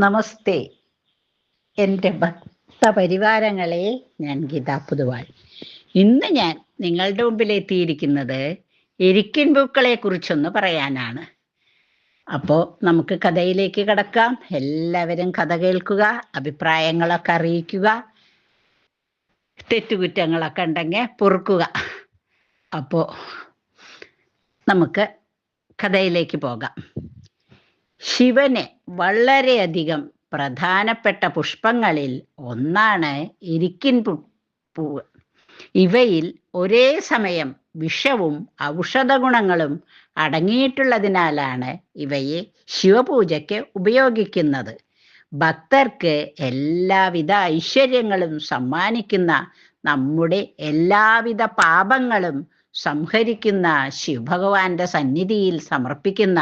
നമസ്തേ. എന്റെ ഭക്ത പരിവാരങ്ങളെ ഞാൻ ഗീതാ പുതുവാൾ. ഇന്ന് ഞാൻ നിങ്ങളുടെ മുമ്പിൽ എത്തിയിരിക്കുന്നത് എരിക്കിൻ പൂക്കളെ കുറിച്ചൊന്ന് പറയാനാണ്. അപ്പോൾ നമുക്ക് കഥയിലേക്ക് കടക്കാം. എല്ലാവരും കഥ കേൾക്കുക അഭിപ്രായങ്ങളൊക്കെ അറിയിക്കുക തെറ്റുകുറ്റങ്ങളൊക്കെ ഉണ്ടെങ്കിൽ പൊറുക്കുക. അപ്പോൾ നമുക്ക് കഥയിലേക്ക് പോകാം. ശിവന് വളരെയധികം പ്രധാനപ്പെട്ട പുഷ്പങ്ങളിൽ ഒന്നാണ് ഇരിക്കിൻ പൂവ് ഇവയിൽ ഒരേ സമയം വിഷവും ഔഷധ ഗുണങ്ങളും അടങ്ങിയിട്ടുള്ളതിനാലാണ് ഇവയെ ശിവപൂജയ്ക്ക് ഉപയോഗിക്കുന്നത്. ഭക്തർക്ക് എല്ലാവിധ ഐശ്വര്യങ്ങളും സമ്മാനിക്കുന്ന നമ്മുടെ എല്ലാവിധ പാപങ്ങളും സംഹരിക്കുന്ന ശിവഭഗവാന്റെ സന്നിധിയിൽ സമർപ്പിക്കുന്ന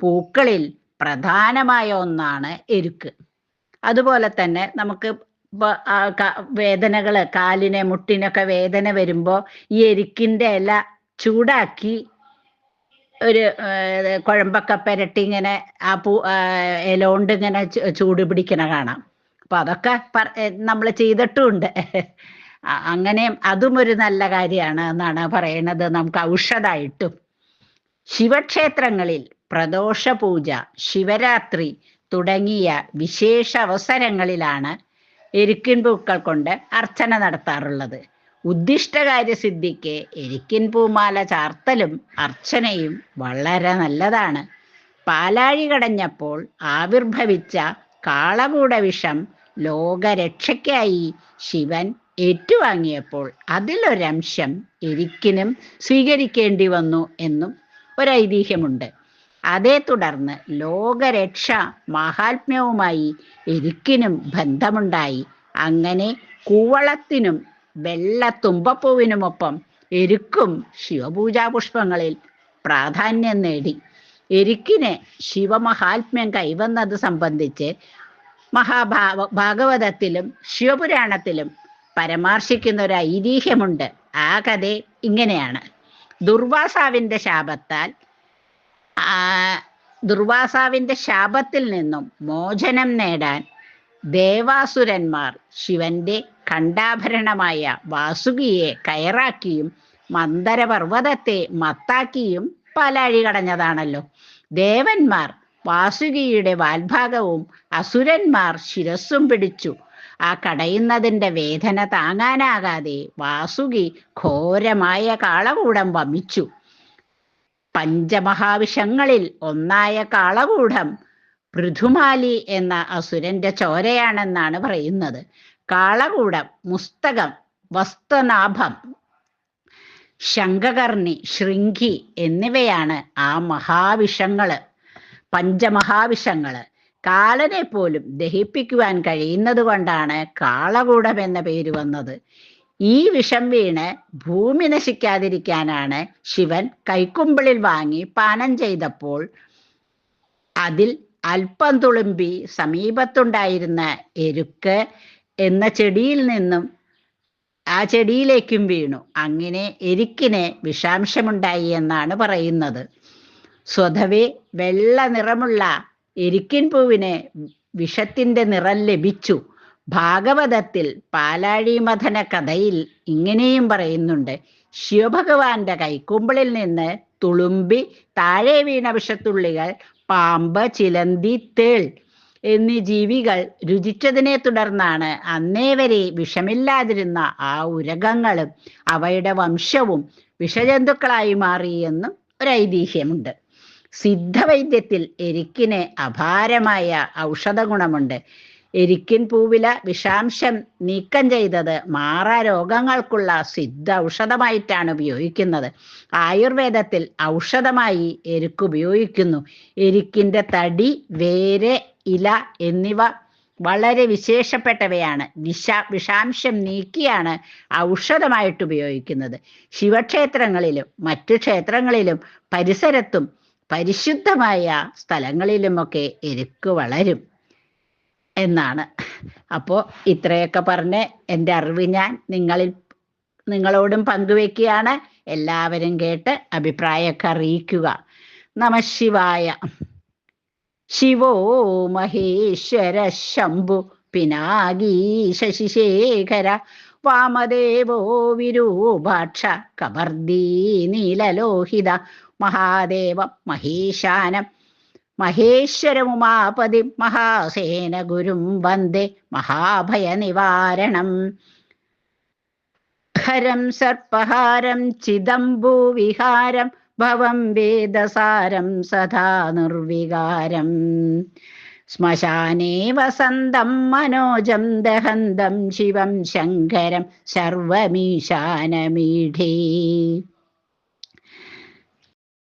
പൂക്കളിൽ പ്രധാനമായ ഒന്നാണ് എരുക്ക്. അതുപോലെ തന്നെ നമുക്ക് വേദനകൾ കാലിനെ മുട്ടിനൊക്കെ വേദന വരുമ്പോൾ ഈ എരിക്കിന്റെ ഇല ചൂടാക്കി ഒരു കുഴമ്പൊക്കെ പുരട്ടി ഇങ്ങനെ ആ പൂ ഇലോണ്ട് ഇങ്ങനെ ചൂട് പിടിക്കണ കാണാം. അപ്പൊ അതൊക്കെ നമ്മൾ ചെയ്തിട്ടുണ്ട്. അങ്ങനെ അതും ഒരു നല്ല കാര്യമാണ് എന്നാണ് പറയണത് നമുക്ക് ഔഷധമായിട്ടും ശിവക്ഷേത്രങ്ങളിൽ പ്രദോഷ പൂജ ശിവരാത്രി തുടങ്ങിയ വിശേഷ അവസരങ്ങളിലാണ് എരിക്കിൻ പൂക്കൾ കൊണ്ട് അർച്ചന നടത്താറുള്ളത്. ഉദ്ദിഷ്ടകാര്യസിദ്ധിക്ക് എരിക്കിൻ പൂമാല ചാർത്തലും അർച്ചനയും വളരെ നല്ലതാണ്. പാലാഴി കടഞ്ഞപ്പോൾ ആവിർഭവിച്ച കാളകൂട വിഷം ലോകരക്ഷയ്ക്കായി ശിവൻ ഏറ്റുവാങ്ങിയപ്പോൾ അതിലൊരംശം എരിക്കിനും സ്വീകരിക്കേണ്ടി വന്നു എന്നും ഒരൈതിഹ്യമുണ്ട്. അതേ തുടർന്ന് ലോകരക്ഷ മഹാത്മ്യവുമായി എരിക്കിനും ബന്ധമുണ്ടായി. അങ്ങനെ കൂവളത്തിനും വെള്ള തുമ്പപ്പൂവിനുമൊപ്പം എരുക്കും ശിവപൂജാ പുഷ്പങ്ങളിൽ പ്രാധാന്യം നേടി. എരിക്കിന് ശിവമഹാത്മ്യം കൈവന്നത് സംബന്ധിച്ച് മഹാഭാവ ഭാഗവതത്തിലും ശിവപുരാണത്തിലും പരാമർശിക്കുന്ന ഒരു ഐതിഹ്യമുണ്ട്. ആ കഥ ഇങ്ങനെയാണ്. ദുർവാസാവിന്റെ ശാപത്താൽ ദുർവാസാവിന്റെ ശാപത്തിൽ നിന്നും മോചനം നേടാൻ ദേവാസുരന്മാർ ശിവന്റെ കണ്ടാഭരണമായ വാസുകിയെ കയറാക്കിയും മന്ദരപർവതത്തെ മത്താക്കിയും പാലാഴി കടഞ്ഞതാണല്ലോ. ദേവന്മാർ വാസുകിയുടെ വാൽഭാഗവും അസുരന്മാർ ശിരസ്സും പിടിച്ചു. ആ കടയുന്നതിന്റെ വേദന താങ്ങാനാകാതെ വാസുകി ഘോരമായ കാളകൂടം വമിച്ചു. പഞ്ചമഹാവിഷങ്ങളിൽ ഒന്നായ കാളകൂടം പൃഥുമാലി എന്ന അസുരന്റെ ചോരയാണെന്നാണ് പറയുന്നത്. കാളകൂടം മുസ്തകം വസ്തനാഭം ശങ്കകർണി ശൃംഖി എന്നിവയാണ് ആ മഹാവിഷങ്ങൾ പഞ്ചമഹാവിഷങ്ങൾ. കാലനെ പോലും ദഹിപ്പിക്കുവാൻ കഴിയുന്നത് കൊണ്ടാണ് കാളകൂടം എന്ന പേര് വന്നത്. ഈ വിഷം വീണ് ഭൂമി നശിക്കാതിരിക്കാനാണ് ശിവൻ കൈക്കുമ്പിളിൽ വാങ്ങി പാനം ചെയ്തപ്പോൾ അതിൽ അല്പം തുളുമ്പി സമീപത്തുണ്ടായിരുന്ന എരുക്ക് എന്ന ചെടിയിൽ നിന്നും ആ ചെടിയിലേക്കും വീണു. അങ്ങനെ എരിക്കിന് വിഷാംശമുണ്ടായി എന്നാണ് പറയുന്നത്. സ്വതവേ വെള്ള നിറമുള്ള എരിക്കിൻ പൂവിന് വിഷത്തിന്റെ നിറം ലഭിച്ചു. ഭാഗവതത്തിൽ പാലാഴി മഥന കഥയിൽ ഇങ്ങനെയും പറയുന്നുണ്ട്. ശിവഭഗവാന്റെ കൈക്കുമ്പിളിൽ നിന്ന് തുളുമ്പി താഴെ വീണ വിഷത്തുള്ളികൾ പാമ്പ് ചിലന്തി തേൾ എന്നീ ജീവികൾ രുചിച്ചതിനെ തുടർന്നാണ് അന്നേ വരെ വിഷമില്ലാതിരുന്ന ആ ഉരകങ്ങളും അവയുടെ വംശവും വിഷജന്തുക്കളായി മാറിയെന്നും ഒരു ഐതിഹ്യമുണ്ട് സിദ്ധവൈദ്യത്തിൽ എരിക്കിന് അപാരമായ ഔഷധ ഗുണമുണ്ട് എരിക്കിൻ പൂവില വിഷാംശം നീക്കം ചെയ്തത് മാറാ രോഗങ്ങൾക്കുള്ള സിദ്ധ ഔഷധമായിട്ടാണ് ഉപയോഗിക്കുന്നത്. ആയുർവേദത്തിൽ ഔഷധമായി എരുക്ക് ഉപയോഗിക്കുന്നു. എരിക്കിന്റെ തടി വേര് ഇല എന്നിവ വളരെ വിശേഷപ്പെട്ടവയാണ്. വിഷ വിഷാംശം നീക്കിയാണ് ഔഷധമായിട്ട് ഉപയോഗിക്കുന്നത്. ശിവക്ഷേത്രങ്ങളിലും മറ്റു ക്ഷേത്രങ്ങളിലും പരിസരത്തും പരിശുദ്ധമായ സ്ഥലങ്ങളിലുമൊക്കെ എരുക്ക് വളരും. എന്നാണ്. അപ്പോ ഇത്രയൊക്കെ പറഞ്ഞ് എന്റെ അറിവ് ഞാൻ നിങ്ങളിൽ നിങ്ങളോടും പങ്കുവെക്കുകയാണ് എല്ലാവരും കേട്ട് അഭിപ്രായമൊക്കെ അറിയിക്കുക. നമശിവായ ശിവോ മഹേശ്വര ശംഭു പിനാകി ശശിശേഖര വാമദേവോ വിരൂപാക്ഷ കബർദീ നീലലോഹിത മഹാദേവ മഹേശാനം മഹേശ്വരമുമാപതി മഹാസേന ഗുരും വന്ദേ മഹാഭയനിവാരണം. ഹരം സർപ്പഹാരം ചിദംബുവിഹാരം ഭവം വേദസാരം സദാ നിർവികാരം. ശ്മശാനേ വസന്തം മനോജം ദഹന്തം ശിവം ശങ്കരം സർവമീശാനമീഢേ